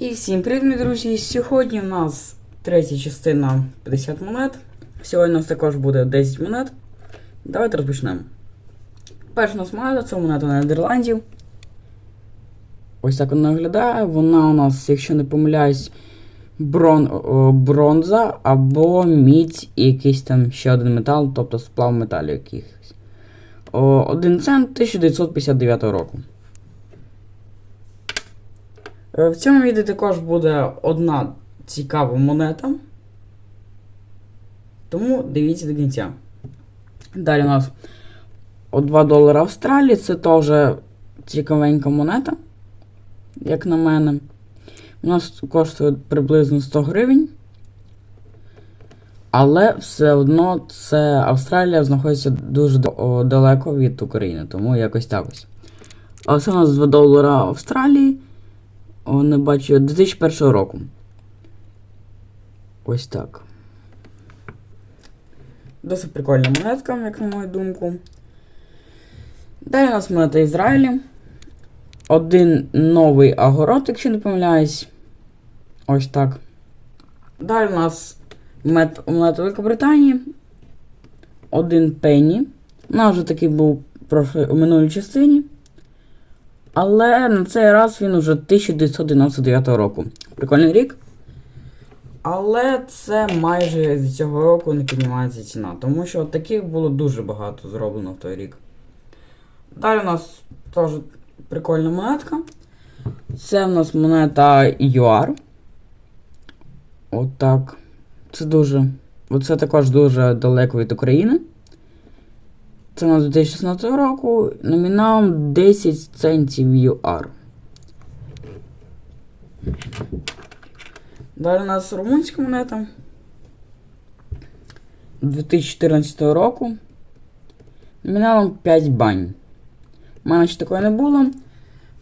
І всім привіт, друзі! Сьогодні у нас третя частина 50 монет. Сьогодні у нас також буде 10 монет. Давайте розпочнемо. Перша у нас монета це монета Нідерландів. Ось так вона виглядає. Вона у нас, якщо не помиляюсь, брон, бронза або мідь і якийсь там ще один метал, тобто сплав металів якихось. О, 1 цент 1959 року. Е, В цьому відео також буде одна цікава монета. Тому дивіться до кінця. Далі у нас 2 долара Австралії. Це теж цікавенька монета, як на мене. У нас коштує приблизно 100 гривень. Але все одно це Австралія знаходиться дуже далеко від України, тому якось так ось. А це у нас 2 долара Австралії. Не бачу 2001 року. Ось так. Досить прикольна монетка, як на мою думку. Далі у нас монета Ізраїлі. Один новий агород, якщо не помиляюсь. Ось так. Далі у нас монета Великобританії. Один пенні. У нас вже такий був у минулій частині. Але на цей раз він уже 1999 року. Прикольний рік. Але це майже з цього року не піднімається ціна, тому що таких було дуже багато зроблено в той рік. Далі у нас теж прикольна монетка. Це в нас монета ЮАР. Отак. Це дуже. Оце також дуже далеко від України. Це у нас 2016 року. Номіналом 10 центів ЮАР. Далі у нас румунська монета. 2014 року. Номіналом 5 бань. У мене ще такої не було.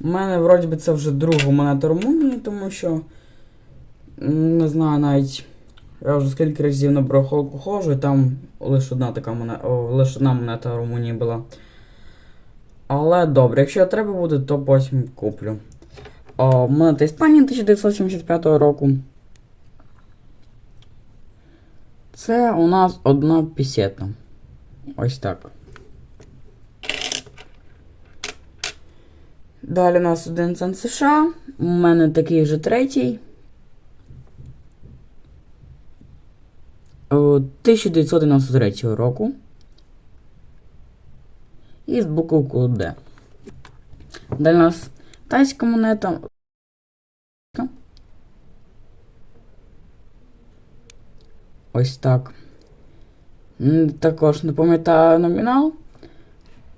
У мене, вроді би, це вже друга монета Румунії, тому що. Не знаю навіть. Я вже скільки разів на барахолку ходжу, і там лише одна така монета, лише одна монета Румунії була. Але добре, якщо треба буде, то потім куплю. О, монета Іспанії 1975 року. Це у нас одна пісета. Ось так. Далі у нас один цент США. У мене такий вже третій. 1993 року. І з буковкою D. Далі нас тайська монета. Ось так. Також не пам'ятаю номінал.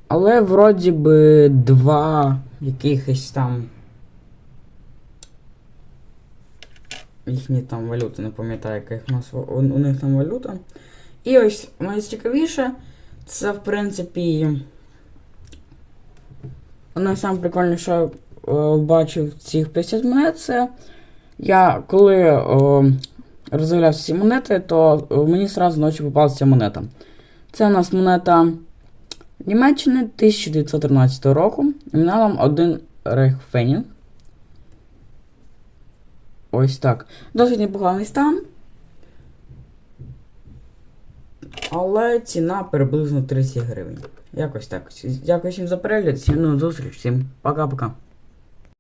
Але вроді би два якихось там. Їхні там валюти, не пам'ятаю, яка їх у у, них там валюта. І ось найцікавіше, це в принципі. Що я е, бачив цих 50 монет, це я коли е, роздивлявся ці монети, то е, мені сразу ночі попалася ця монета. Це у нас монета Німеччини 1913 року. Номіналом 1 Рейхфенінг. Ось так. Досить непоганий стан. Але ціна приблизно 30 гривень. Якось так. Дякую всім за перегляд. Всім до зустріч. Всім пока-пока.